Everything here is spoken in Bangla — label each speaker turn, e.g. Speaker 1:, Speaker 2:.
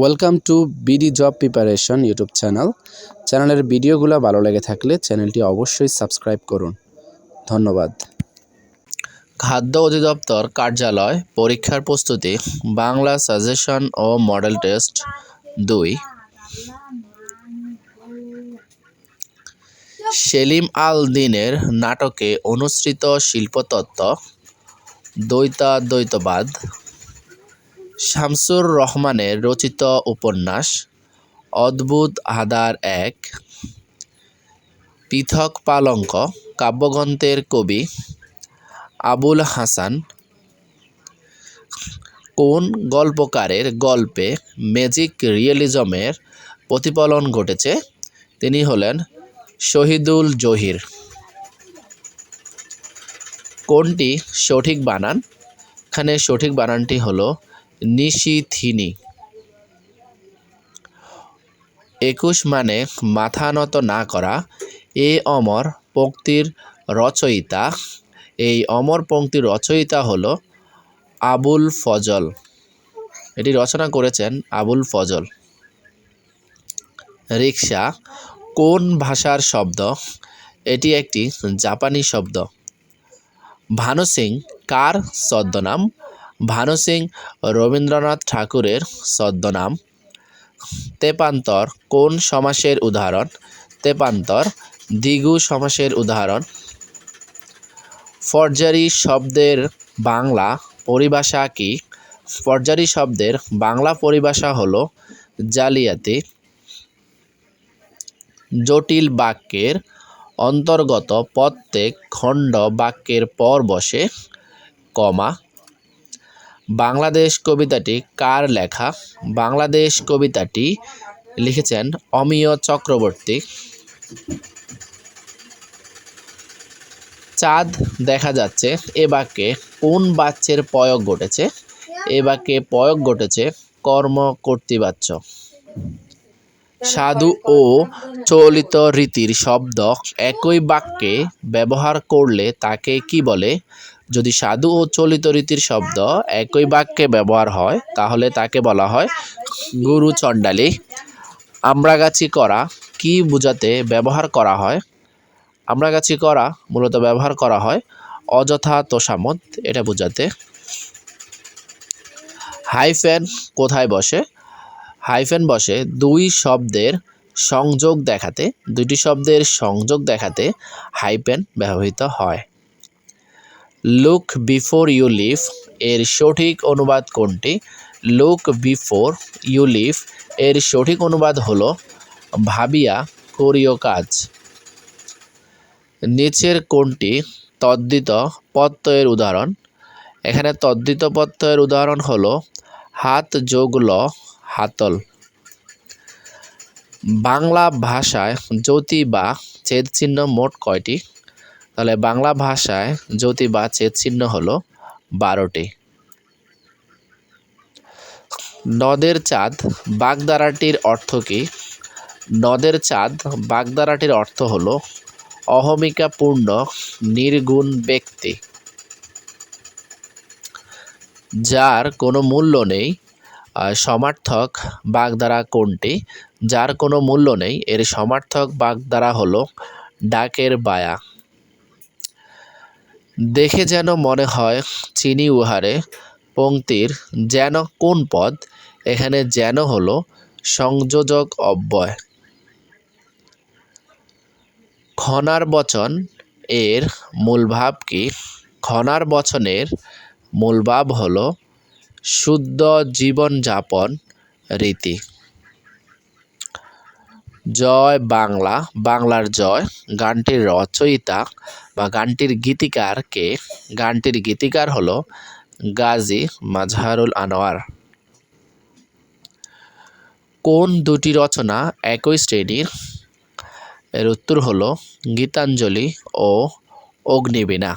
Speaker 1: Welcome to BD job preparation YouTube channel চ্যানেলের ভিডিওগুলো ভালো লেগে থাকলে চ্যানেলটি অবশ্যই সাবস্ক্রাইব করুন। ধন্যবাদ। খাদ্য অধিদপ্তর কার্যালয় পরীক্ষার প্রস্তুতি, বাংলা সাজেশন ও মডেল টেস্ট দুই। সেলিম আল দিনের নাটকে অনুসৃত শিল্পতত্ত্ব, দ্বৈতাদ্বৈতবাদ শামসুর রহমানের রচিত উপন্যাস অদ্ভুত হাদার এক, পৃথক পালঙ্ক, কাব্যগ্রন্থের কবি আবুল হাসান। কোন গল্পকারের গল্পে ম্যাজিক রিয়েলিজমের প্রতিফলন ঘটেছে? তিনি হলেন শহীদুল জহির। কোনটি সঠিক বানান? এখানে সঠিক বানানটি হলো নিশিথিনি। একুশ মানে মাথা নত না করা, এ অমর পঙ্ক্তির রচয়িতা। এই অমর পঙ্ক্তির রচয়িতা হলো আবুল ফজল। এটি রচনা করেছেন আবুল ফজল। রিক্সা কোন ভাষার শব্দ? এটি একটি জাপানি শব্দ। ভানু সিং, কার ছদ্মনাম? ভানু সিং রবীন্দ্রনাথ ঠাকুরের ছদ্মনাম। তেপান্তর কোন সমাসের উদাহরণ? তেপান্তর দ্বিগু সমাসের উদাহরণ। ফরজারি শব্দের বাংলা পরিভাষা কি? ফরজারি শব্দের বাংলা পরিভাষা হলো জালিয়াতি। জটিল বাক্যের অন্তর্গত প্রত্যেক খণ্ড বাক্যের পর বসে, কমা বাংলাদেশ কবিতাটি কার লেখা? বাংলাদেশ কবিতাটি লিখেছেন অমিয় চক্রবর্তী। চাঁদ দেখা যাচ্ছে, এ বাক্যে কোন বাচ্যের প্রয়োগ ঘটেছে? এ বাক্যে প্রয়োগ ঘটেছে কর্ম কর্তৃবাচ্য। সাধু ও চলিত রীতির শব্দ একই বাক্যে ব্যবহার করলে তাকে কি বলে? যদি সাধু ও চলিত রীতির শব্দ একই বাক্যে ব্যবহার হয়, তাহলে তাকে বলা হয় গুরু চণ্ডালী। আমরাগাছি করা কি বোঝাতে ব্যবহার করা হয়? আমরাগাছি করা মূলত ব্যবহার করা হয় অযথা তোষামত এটা বোঝাতে। হাইফেন কোথায় বসে? হাইফেন বসে দুই শব্দের সংযোগ দেখাতে দুটি শব্দের সংযোগ দেখাতে হাইফেন ব্যবহৃত হয়। লুক বিফোর ইউ লিভ এর সঠিক অনুবাদ কোনটি? লুক বিফোর ইউ লিভ এর সঠিক অনুবাদ হলো ভাবিয়া করিও কাজ। নিচের কোনটি? তদ্দিত প্রত্যয়ের উদাহরণ। এখানে তদ্দিত প্রত্যয়ের উদাহরণ হলো হাত যোগ ল হাতল। বাংলা ভাষায় জ্যোতি বা ছেদ চিহ্ন মোট কয়টি? তাহলে বাংলা ভাষায় জ্যোতি বা ছেদ চিহ্ন হলো বারোটি। নদের চাঁদ বাগদারাটির অর্থ কী? নদের চাঁদ বাগদারাটির অর্থ হলো অহমিকাপূর্ণ, নির্গুণ ব্যক্তি, যার কোনো মূল্য নেই সমার্থক বাগধারা কোনটি? যার কোনো মূল্য নেই, এর সমার্থক বাগধারা হলো ডাকের বায়া। দেখে যেন মনে হয় চিনি উহারে পংক্তির যেন কোন পদ? এখানে যেন হলো সংযোজক অব্যয়। খনার বচন এর মূল ভাব কি? খনার বচনের মূল ভাব হলো শুদ্ধ জীবনযাপন রীতি। জয় বাংলা, বাংলার জয়, গানটির রচয়িতা বা গানটির গীতিকার কে গানটির গীতিকার হলো গাজী মাজহারুল আনোয়ার। কোন দুটি রচনা একই শ্রেণির? এর উত্তর হলো গীতাঞ্জলি ও অগ্নিবীণা।